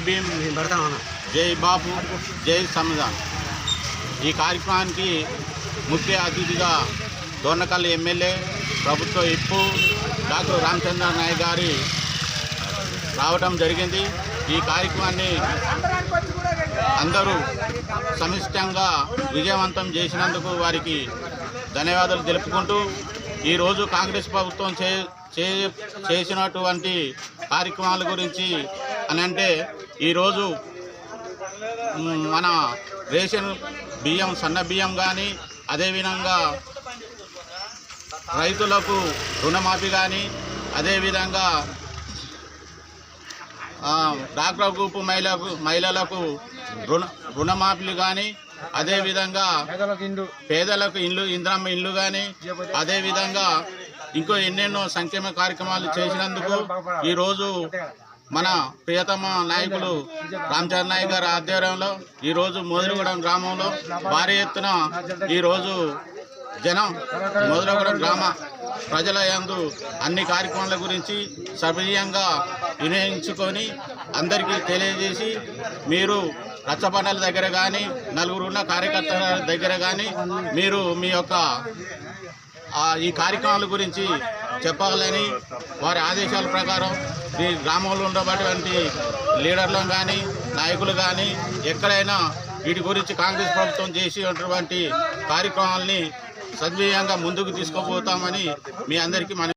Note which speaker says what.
Speaker 1: భీమ్. జై బాపు జై సంవిధాన్ ఈ కార్యక్రమానికి ముఖ్య అతిథిగా దోర్నకల్ ఎమ్మెల్యే ప్రభుత్వ ఇప్పు డాక్టర్ రామచంద్ర నాయక్ గారి రావటం జరిగింది. ఈ కార్యక్రమాన్ని అందరూ సమిష్టంగా విజయవంతం చేసినందుకు వారికి ధన్యవాదాలు తెలుపుకుంటూ ఈరోజు కాంగ్రెస్ ప్రభుత్వం చే చే- చేసినటువంటి కార్యక్రమాల గురించి అని అంటే ఈరోజు మన రేషన్ బియ్యం సన్న బియ్యం కానీ అదేవిధంగా రైతులకు రుణమాఫీ కానీ అదేవిధంగా డాక్టర్ గ్రూప్ మహిళలకు మహిళలకు రుణ రుణమాఫీలు కానీ అదేవిధంగా పేదలకు ఇల్లు ఇంద్రమ్మ ఇల్లు కానీ అదేవిధంగా ఇంకో ఎన్నెన్నో సంక్షేమ కార్యక్రమాలు చేసినందుకు ఈరోజు మన ప్రియతమ నాయకులు రామచంద్ర నాయక్ గారి ఆధ్వర్యంలో ఈరోజు మోదిరిగూడెం గ్రామంలో భారీ ఎత్తున ఈరోజు జనం మొదలగూడెం గ్రామ ప్రజల యందు అన్ని కార్యక్రమాల గురించి సవినీయంగా వినియోగించుకొని అందరికీ తెలియజేసి మీరు రచ్చబండల దగ్గర కానీ నలుగురు ఉన్న కార్యకర్తల దగ్గర కానీ మీరు మీ యొక్క ఈ కార్యక్రమాల గురించి చెప్పాలని వారి ఆదేశాల ప్రకారం ఈ గ్రామంలో ఉన్నటువంటి లీడర్లను కానీ నాయకులు కానీ ఎక్కడైనా వీటి గురించి కాంగ్రెస్ ప్రభుత్వం చేసేటువంటి కార్యక్రమాలని సద్వీయంగా ముందుకు తీసుకుపోతామని మీ అందరికీ మన